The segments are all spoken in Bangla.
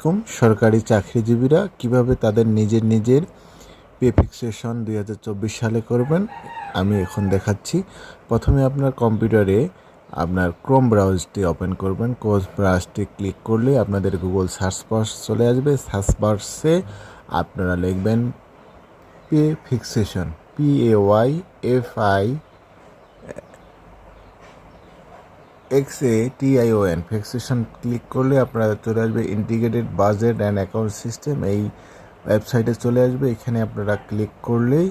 আলাইকুম। সরকারি চাকরিজীবীরা কীভাবে তাদের নিজের নিজের পে ফিক্সেশন দুই হাজার চব্বিশ সালে করবেন, আমি এখন দেখাচ্ছি। প্রথমে আপনার কম্পিউটারে আপনার ক্রোম ব্রাউজটি ওপেন করবেন। ক্রোম ব্রাউজটি ক্লিক করলে আপনাদের গুগল সার্চ বাক্স চলে আসবে। সার্চ বাক্সে আপনারা লিখবেন pay fixation P A Y F I X A T I O N fixation click করলে আপনারা চলে আসবে integrated budget and account system এই ওয়েবসাইটে চলে আসবে, এখানে আপনারা ক্লিক করলেই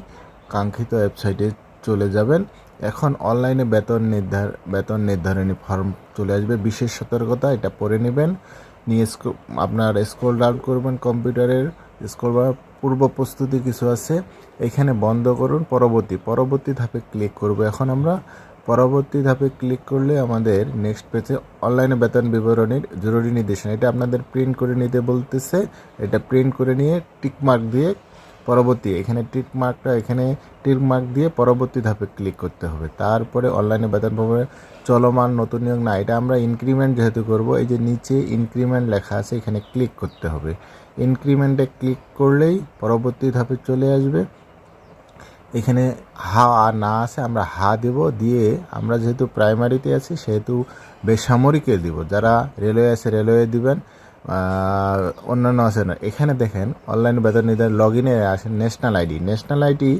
কাঙ্ক্ষিত ওয়েবসাইটে চলে যাবেন। এখন অনলাইনে বেতন নির্ধার বেতন নির্ধারণী ফর্ম চলে আসবে। বিশেষ সতর্কতা, এটা পড়ে নেবেন। নিয়ে আপনার স্ক্রোল ডাউন করবেন কম্পিউটারের। স্ক্রোল পূর্ব প্রস্তুতি কিছু আছে, এখানে বন্ধ করুন। পরবর্তী পরবর্তী ধাপে ক্লিক করব। এখন আমরা পরবর্তী ধাপে ক্লিক করলে আমাদের নেক্সট পেজে অনলাইনে বেতন বিবরণীর জরুরি নির্দেশনা। এটা আপনাদের প্রিন্ট করে নিতে বলতেছে। এটা প্রিন্ট করে নিয়ে টিকমার্ক দিয়ে পরবর্তী, এখানে টিক মার্কটা এখানে টিক মার্ক দিয়ে পরবর্তী ধাপে ক্লিক করতে হবে। তারপরে অনলাইনে বেতন বিবরণী, চলমান, নতুন, নিয়োগ, না, এটা আমরা ইনক্রিমেন্ট যেহেতু করব, এই যে নিচে ইনক্রিমেন্ট লেখা আছে, এখানে ক্লিক করতে হবে। ইনক্রিমেন্টে ক্লিক করলেই পরবর্তী ধাপে চলে আসবে। এখানে হা আর না আছে, আমরা হা দেব, দিয়ে আমরা যেহেতু প্রাইমারিতে আছি, সেহেতু বেসামরিকে দিব। যারা রেলওয়ে আছে, রেলওয়ে দিবেন অন্যান্য আছে না। এখানে দেখেন, অনলাইন বেতন নির্ধারণ লগ ইনে আসেন ন্যাশনাল আইডি। ন্যাশনাল আইডি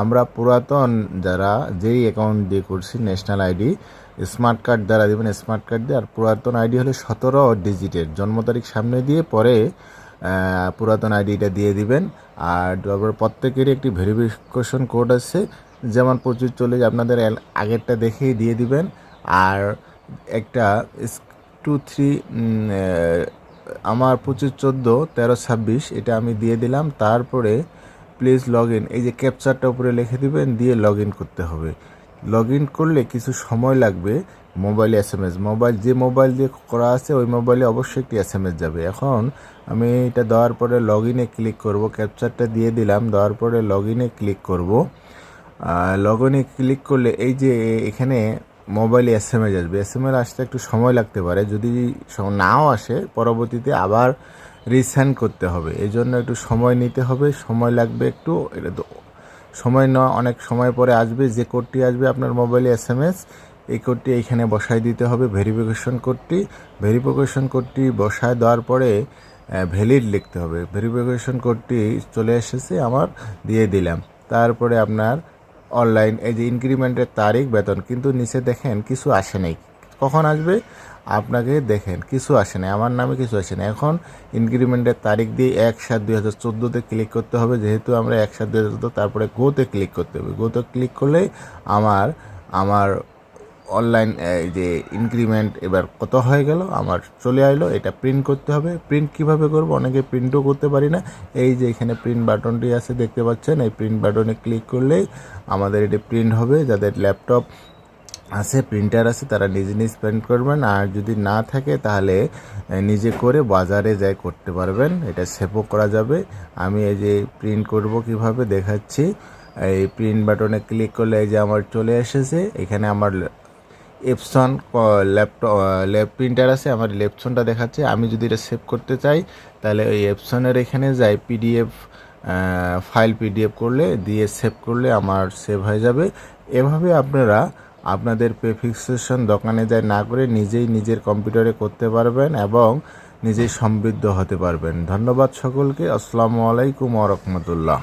আমরা পুরাতন যারা যেই অ্যাকাউন্ট দিয়ে করছি, ন্যাশনাল আইডি, স্মার্ট কার্ড দ্বারা দেবেন, স্মার্ট কার্ড দিয়ে। আর পুরাতন আইডি হলে সতেরো ডিজিটের, জন্ম তারিখ সামনে দিয়ে পরে পুরাতন আইডিটা দিয়ে দিবেন। আর তারপর প্রত্যেকেরই একটি ভেরিফিকেশন কোড আছে। যেমন প্রচুর চলে আপনাদের আগেরটা দেখেই দিয়ে দিবেন। আর একটা টু থ্রি আমার পঁচিশ চোদ্দ, তেরো ছাব্বিশ, এটা আমি দিয়ে দিলাম। তারপরে প্লিজ লগ ইন এই যে ক্যাপচারটা উপরে লিখে দিবেন, দিয়ে লগ ইন করতে হবে। লগ ইন করলে কিছু সময় লাগবে। মোবাইলে এস এম এস মোবাইল যে মোবাইল দিয়ে করা আছে, ওই মোবাইলে অবশ্যই একটি এস এম এস যাবে। এখন আমি এটা দেওয়ার পরে লগ ইনে ক্লিক করব। ক্যাপচারটা দিয়ে দিলাম। দেওয়ার পরে লগ ইনে ক্লিক করব। লগ ইনে ক্লিক করলে এই যে এখানে মোবাইলে এস এম এস আসবে। এস এম এস আসতে একটু সময় লাগতে পারে। যদি নাও আসে, পরবর্তীতে আবার রিসেন্ড করতে হবে। এই জন্য একটু সময় নিতে হবে। সময় লাগবে একটু। এটা সময় নেওয়া অনেক সময় পরে আসবে। যে কোডটি আসবে আপনার মোবাইলে এস এম এস এই কোডটি এইখানে বসায় দিতে হবে ভেরিফিকেশন কোডটি। ভেরিফিকেশন কোডটি বসায় দেওয়ার পরে ভ্যালিড লিখতে হবে। ভেরিফিকেশন কোডটি চলে এসেছে আমার, দিয়ে দিলাম। তারপরে আপনার অনলাইন এই যে ইনক্রিমেন্টের তারিখ, বেতন, কিন্তু নিচে দেখেন কিছু আসে নাই। কখন আসবে? আপনাকে দেখেন, কিছু আসে নাই। আমার নামে কিছু আসে না এখন ইনক্রিমেন্টের তারিখ দিয়ে এক সাত দুই হাজার চোদ্দোতে ক্লিক করতে হবে। যেহেতু আমরা এক সাত দুই হাজার চোদ্দ, তারপরে গোতে ক্লিক করতে হবে। গোতে ক্লিক করলে আমার আমার অনলাইন যে ইনক্রিমেন্ট এবার কত হয়ে গেল? আমার চলে আইলো, এটা প্রিন্ট করতে হবে। প্রিন্ট কীভাবে করব? অনেকে প্রিন্টও করতে পারি না। এই যে এখানে প্রিন্ট বাটনটি আছে, দেখতে পাচ্ছেন? এই প্রিন্ট বাটনে ক্লিক করলেই আমাদের এটি প্রিন্ট হবে। যাদের ল্যাপটপ আছে প্রিন্টার আছে, তারা নিজে নিজ প্রিন্ট করবেন। আর যদি না থাকে, তাহলে নিজে করে বাজারে যাই করতে পারবেন। এটা সেভও করা যাবে। আমি এই যে প্রিন্ট করব কীভাবে দেখাচ্ছি। এই প্রিন্ট বাটনে ক্লিক করলে এই যে আমার চলে এসেছে। এখানে আমার এপসন ল্যাপটপ ল্যাপ প্রিন্টার আছে, আমার লেপসনটা দেখাচ্ছে। আমি যদি এটা সেভ করতে চাই, তাহলে ওই এপসনের এখানে যাই পিডিএফ ফাইল পিডিএফ করলে, দিয়ে সেভ করলে আমার সেভ হয়ে যাবে। এভাবে আপনারা আপনাদের পে ফিক্সেশন দোকানে যায় না করে নিজেই নিজের কম্পিউটারে করতে পারবেন এবং নিজেই সমৃদ্ধ হতে পারবেন। ধন্যবাদ সকলকে। আসসালামু আলাইকুম রহমতুল্লাহ।